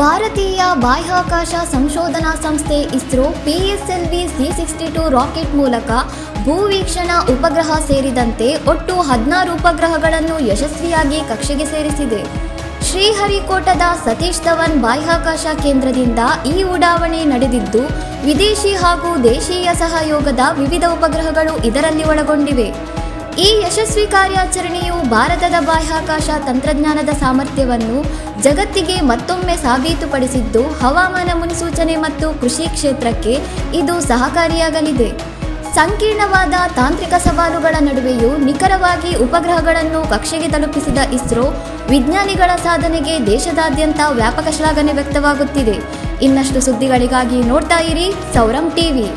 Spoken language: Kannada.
ಭಾರತೀಯ ಬಾಹ್ಯಾಕಾಶ ಸಂಶೋಧನಾ ಸಂಸ್ಥೆ ISRO PSLV C sixty two rocket ಮೂಲಕ ಭೂವೀಕ್ಷಣಾ ಉಪಗ್ರಹ ಸೇರಿದಂತೆ ಒಟ್ಟು ಹದಿನಾರು ಉಪಗ್ರಹಗಳನ್ನು ಯಶಸ್ವಿಯಾಗಿ ಕಕ್ಷೆಗೆ ಸೇರಿಸಿದೆ. ಶ್ರೀಹರಿಕೋಟದ ಸತೀಶ್ ಧವನ್ ಬಾಹ್ಯಾಕಾಶ ಕೇಂದ್ರದಿಂದ ಈ ಉಡಾವಣೆ ನಡೆದಿದ್ದು, ವಿದೇಶಿ ಹಾಗೂ ದೇಶೀಯ ಸಹಯೋಗದ ವಿವಿಧ ಉಪಗ್ರಹಗಳು ಇದರಲ್ಲಿ ಒಳಗೊಂಡಿವೆ. ಈ ಯಶಸ್ವಿ ಕಾರ್ಯಾಚರಣೆಯು ಭಾರತದ ಬಾಹ್ಯಾಕಾಶ ತಂತ್ರಜ್ಞಾನದ ಸಾಮರ್ಥ್ಯವನ್ನು ಜಗತ್ತಿಗೆ ಮತ್ತೊಮ್ಮೆ ಸಾಬೀತುಪಡಿಸಿದ್ದು, ಹವಾಮಾನ ಮುನ್ಸೂಚನೆ ಮತ್ತು ಕೃಷಿ ಕ್ಷೇತ್ರಕ್ಕೆ ಇದು ಸಹಕಾರಿಯಾಗಲಿದೆ. ಸಂಕೀರ್ಣವಾದ ತಾಂತ್ರಿಕ ಸವಾಲುಗಳ ನಡುವೆಯೂ ನಿಖರವಾಗಿ ಉಪಗ್ರಹಗಳನ್ನು ಕಕ್ಷೆಗೆ ತಲುಪಿಸಿದ ಇಸ್ರೋ, ವಿಜ್ಞಾನಿಗಳ ಸಾಧನೆಗೆ ದೇಶದಾದ್ಯಂತ ವ್ಯಾಪಕ ಶ್ಲಾಘನೆ ವ್ಯಕ್ತವಾಗುತ್ತಿದೆ. ಇನ್ನಷ್ಟು ಸುದ್ದಿಗಳಿಗಾಗಿ ನೋಡ್ತಾ ಇರಿ ಸೌರಂ ಟಿವಿ.